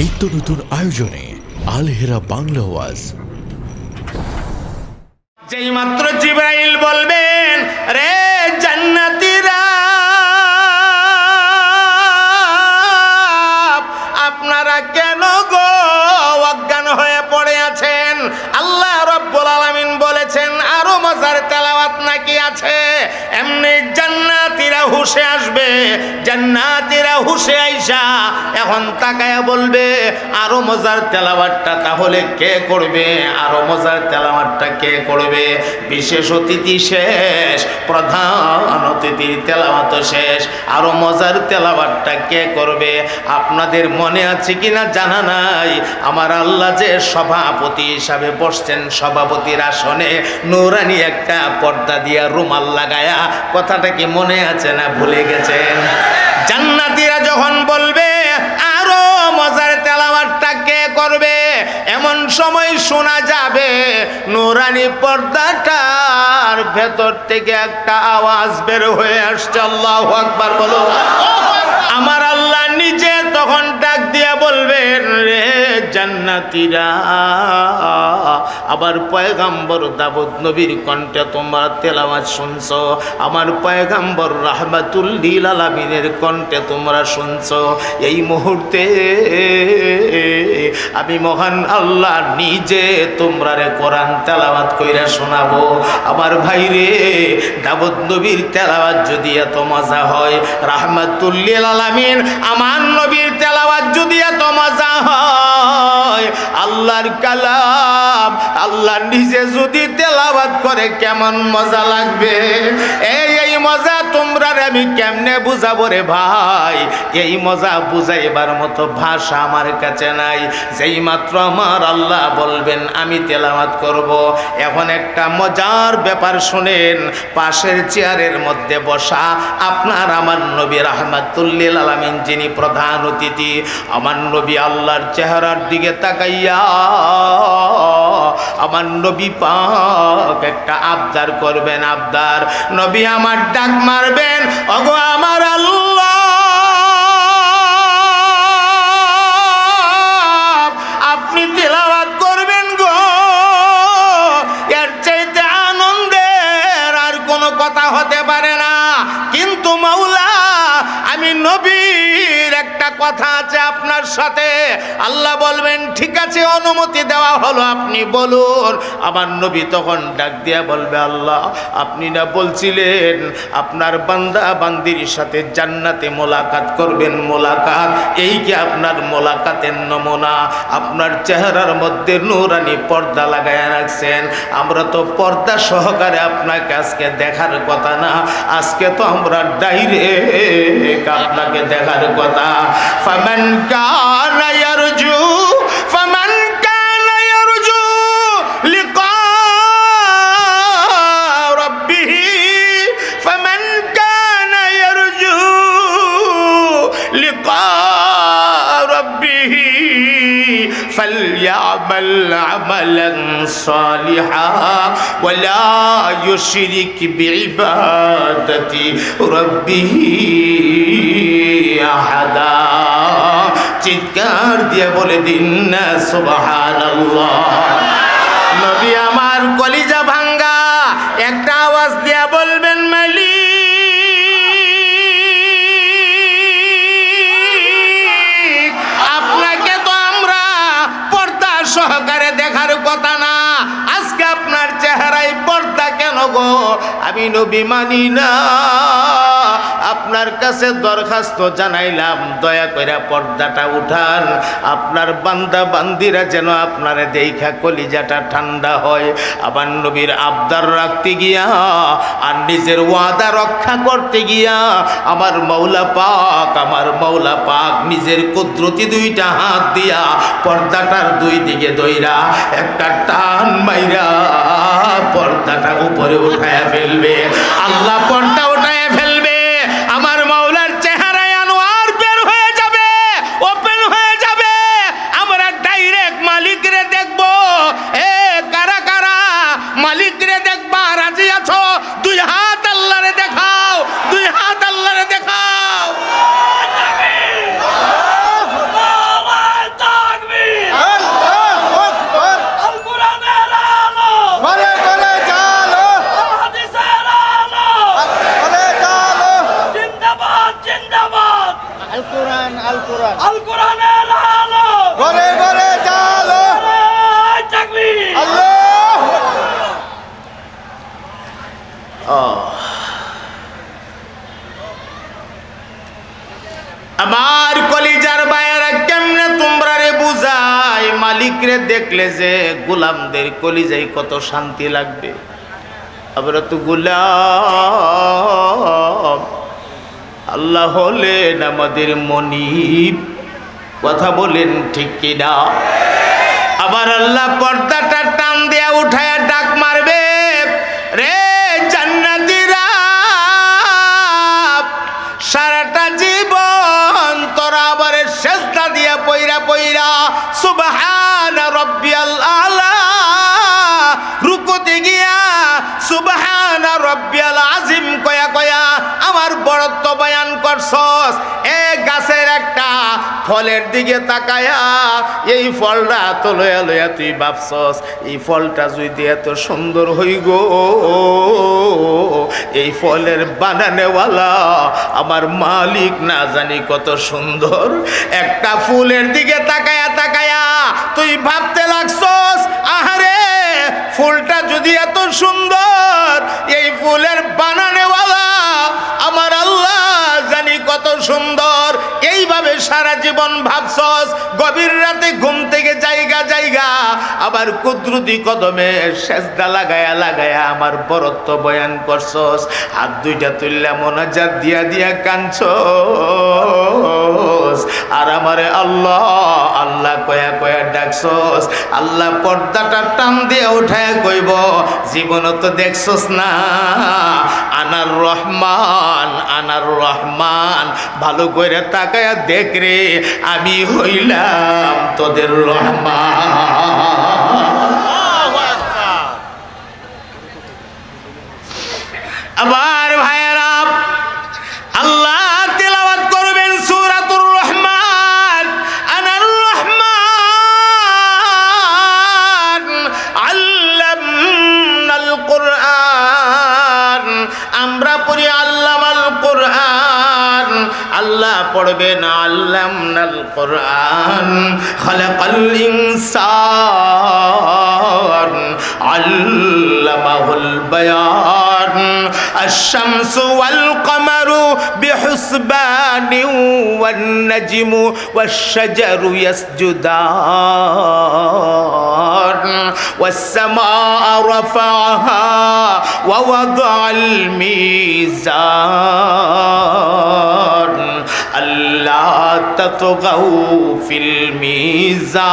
নিত্য নতুন আয়োজনে আলহেরা বাংলা ওয়াজ। যেই মাত্র জিব্রাইল বলবেন, রে জান্নাতীরা, আপনারা কেন গো অজ্ঞান হয়ে পড়ে আছেন? আল্লাহ রব্বুল আলামিন বলেছেন, আরও মজার নাকি আছে? এমনি জান্নাতীরা হুশে আসবে। জান্নাতীরা হুশে আইসা এখন তাকায়া বলবে, আরও মজার তেলাওয়াতটা তাহলে কে করবে? আরও মজার তেলাওয়াতটা কে করবে? বিশেষ অতিথি শেষ, প্রধান অতিথির তেলাওয়াত শেষ। আরও মজার তেলাওয়াতটা কে করবে? আপনাদের মনে আছে কিনা জানা নাই? আমার আল্লাহ যে সভাপতি হিসাবে বসছেন, সভাপতির আসনে নৌরানি একটা পর্দা দিয়া রুমাল লাগায়া, কথাটা কি মনে আছে না ভুলে গেছেন? জান্নাতীরা যখন বলবে, আরও মজার তেলাওয়াতটা কে করবে? এমন সময় শোনা যাবে, নুরানি পর্দাটার ভেতর থেকে একটা আওয়াজ বের হয়ে আসছে। আল্লাহ আকবার বলো। আমার আল্লাহ নিজে তখন ডাক দিয়া বলবেন, রে জান্নাতীরা আবার পয়গাম্বর দাবুদ নবীর কণ্ঠে তোমরা তেলাওয়াত শুনছো, আমার পয়গাম্বর রাহমাতুল্লিল আলামিনের কণ্ঠে তোমরা শুনছো, এই মুহূর্তে আমি মহান আল্লাহ নিজে তোমরা রে কোরআন তেলাওয়াত কইরা শোনাবো। আমার ভাই রে দাবুদ নবীর তেলাওয়াত যদি এত মজা হয়, রাহমাতুল্লিল আলামিন আমার নবীর আল্লাহর কালাম আল্লাহ নিজে যদি তেলাবাদ করে কেমন মজা লাগবে? রে আমি কেমনে বুঝাবো রে ভাই? এই মজা বুঝাইবার মতো ভাষা আমার কাছে নাই। যেই মাত্র আমার আল্লাহ বলবেন, আমি তেলামাত করব। এখন একটা মজার ব্যাপার শুনেন, পাশের চেয়ারের মধ্যে বসা আপনার আমার নবী রহমাতুল্লিল আলামিন, যিনি প্রধান অতিথি, আমার নবী আল্লাহর চেহারার দিকে তাকাইয়া আমার নবী পাক একটা আবদার করবেন আবদার। নবী আমার ডাক মারবেন অগো আমার আল্লাহ কথা আছে আপনার সাথে। আল্লাহ বলবেন, ঠিক আছে, অনুমতি দেওয়া হলো, আপনি বলুন। আমার নবী তখন ডাক দিয়া বলবে, আল্লাহ, আপনি না বলছিলেন, আপনার বান্দা বান্দির সাথে জান্নাতে মোলাকাত করবেন, মোলাকাত? এই কি আপনার মোলাকাতের নমুনা? আপনার চেহারার মধ্যে নুরানি পর্দা লাগায় রাখছেন। আমরা তো পর্দা সহকারে আপনাকে আজকে দেখার কথা না। আজকে তো আমরা ডাইরেক্ট আপনাকে দেখার কথা। فمن كان يرجو فمن كان يرجو لقاء ربه. فمن كان يرجو لقاء ربه. فليعمل عملا صالحا ولا يشرك بعبادة ربه. চিৎকার দিয়ে বলে, দিন না, সুবহানাল্লাহ। নবী আমার কলিজা ভাঙ্গা, একটা আওয়াজ দিয়ে বলবেন মালি আপনাকে তো আমরা পর্দা সহকারে দেখার কথা না। আজকে আপনার চেহারায় পর্দা কেন গো? আমি নবী মানি না। আপনার কাছে দরখাস্ত জানাইলাম, দয়া করে পর্দাটা উঠান। আপনার বান্দা বান্দিরা যেন আপনার দেখা কলিজাটা ঠান্ডা হয়। আবার নবীর আবদার রাখতে গিয়া আর নিজের ওয়াদা রক্ষা করতে গিয়া আমার মৌলা পাক, আমার মৌলা পাক নিজের কুদরতি দুইটা হাত দিয়া পর্দাটার দুই দিকে দইরা একটা টান মাইরা পর্দাটা উপরে উঠায় ফেলবে। আল্লাহ পর্দা উঠায় ফেলবে আমার মাওলার চেহারায় আনোয়ার বের হয়ে যাবে ওপেন হয়ে যাবে আমরা ডাইরেক্ট মালিক রে দেখব এ কারা কারা মালিক রে দেখবা রাজি আছো দুই হাত আল্লাহ রে দেখাও দুই হাত আল্লাহ রে দেখাও কোরআন আল কোরআন আল কোরআনের আলো ঘরে ঘরে জালো নারায় তাকবীর আল্লাহ আমার কলিজার বাইরা কেমনে তোমরা রে বুঝাই? মালিক রে দেখলে যে গোলামদের কলিজাই কত শান্তি লাগবে। আমরা তো গোলাম আল্লাহ হলেন আমাদের মনিব। কথা বলেন ঠিক কিনা? আবার আল্লাহ পর্দাটা টান দিয়া উঠায় ডাক মারবে। সুবহান রব্বিয়াল আজিম কয়া কয়া, আমার বড়ত্ব বয়ান করছস। এ গাছের একটা ফলের দিকে তাকায়া, এই ফলটা তো লয়া লয়া তুই ভাবছস, এই ফলটা যদি এত সুন্দর হই গো, এই ফলের বানানেওয়ালা আমার মালিক না জানি কত সুন্দর। একটা ফুলের দিকে তাকায়া তাকায়া, তুই ভাবতে যদি এত সুন্দর এই ফুলের বানানেওয়ালা কত সুন্দর। এইভাবে সারা জীবন ভাবছস, গভীর রাতে ঘুম থেকে জায়গা জায়গা। আবার কুদরতি কদমে সেজদা লাগায়া লাগায়া আমার বরত্ব বয়ান করছস। হাত দুইটা তুললা মোনাজাত দিয়া দিয়া কাঁদছস। আর আমারে আল্লাহ আল্লাহ কয়া কয়া ডাকছস। আল্লাহ পর্দাটা টান দিয়ে উঠায় কইব জীবন তো দেখছস না। আনার রহমান আনার রহমান ভালো করে তাকায়া দেখ রে আমি হইলাম তোদের রহমান। আমরা পড়ি আল্লামাল কোরআন আল্লাহ পড়বেন আল্লামনাল কোরআন খালাকাল ইনসান আল্লামাহুল বায়ান الشمس والقمر بحسبان والنجم والشجر يسجدان والسماء رفعها ووضع الميزان. ألا تطغوا في الميزان.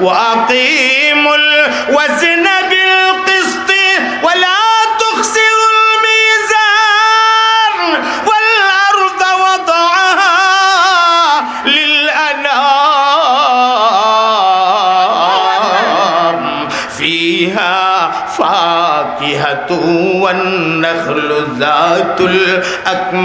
وأقيموا الوزن بالقسط فاكهة والنخل ذات الأكمام.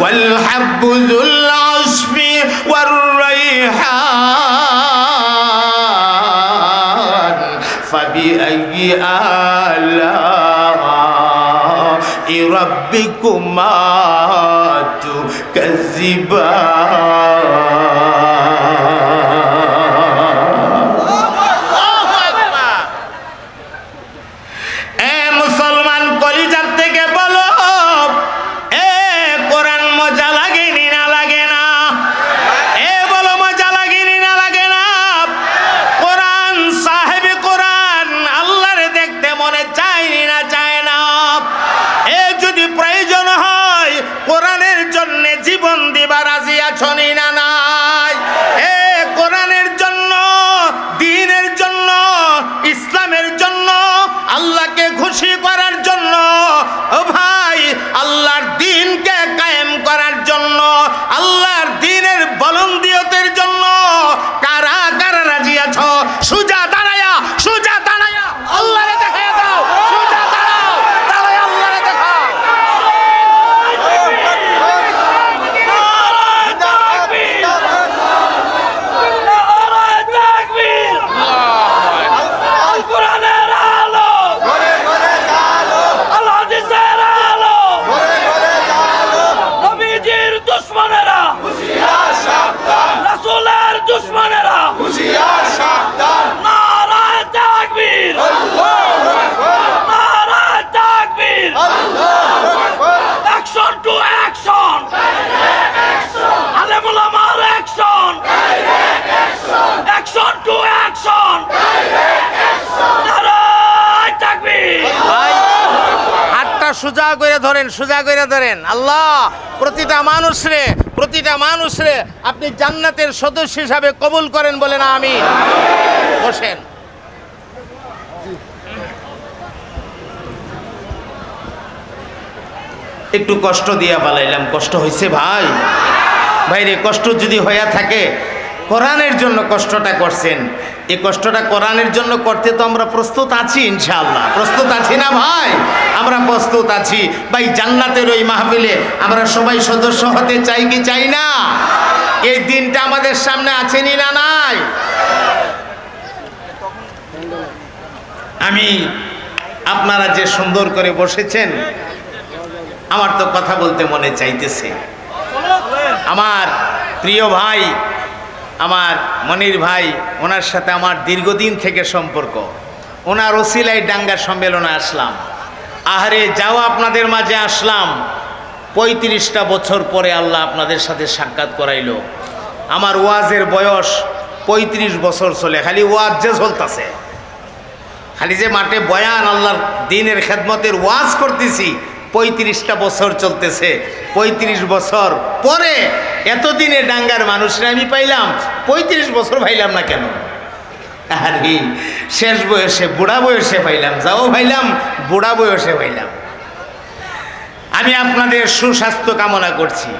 والحب ذو العصف والريحان. فبأي آلاء ربكما تكذبان؟ সোজা করে ধরেন, সোজা করে ধরেন। আল্লাহ, প্রতিটা মানুষরে প্রতিটা মানুষরে আপনি জান্নাতের সদস্য হিসাবে কবুল করেন বলে না আমি বসেন। একটু কষ্ট দিয়া পালাইলাম কষ্ট হয়েছে ভাই। ভাইরে, কষ্ট যদি হইয়া থাকে, কোরআনের জন্য কষ্টটা করছেন। এই কষ্টটা কোরআনের জন্য করতে তো আমরা প্রস্তুত আছি ইনশাআল্লাহ। প্রস্তুত আছি না ভাই? আমরা প্রস্তুত আছি। ভাই, জান্নাতের ওই মাহফিলে আমরা সবাই সদস্য হতে চাই কি চাই না? এই দিনটা আমাদের সামনে আছেনি না নাই? আমি আপনারা যে সুন্দর করে বসেছেন, আমার তো কথা বলতে মনে চাইতেছে। আমার প্রিয় ভাই, আমার মনির ভাই, ওনার সাথে আমার দীর্ঘদিন থেকে সম্পর্ক। ওনার ওসিলাই ডাঙ্গা সম্মেলনে আসলাম। আহারে যাও আপনাদের মাঝে আসলাম। পঁয়ত্রিশটা বছর পরে আল্লাহ আপনাদের সাথে সাক্ষাৎ করাইল। আমার ওয়াজের বয়স পঁয়ত্রিশ বছর চলে, খালি ওয়াজ যে চলতেছে। খালি যে মাঠে বয়ান, আল্লাহর দিনের খেদমতের ওয়াজ করতেছি, পঁয়ত্রিশটা বছর চলতেছে। পঁয়ত্রিশ বছর পরে এতদিনে ডাঙ্গার মানুষরা আমি পাইলাম, পঁয়ত্রিশ বছর পাইলাম না কেন? আরে, শেষ বয়সে, বুড়া বয়সে পাইলাম, যাও পাইলাম, বুড়া বয়সে পাইলাম। আমি আপনাদের সুস্বাস্থ্য কামনা করছি।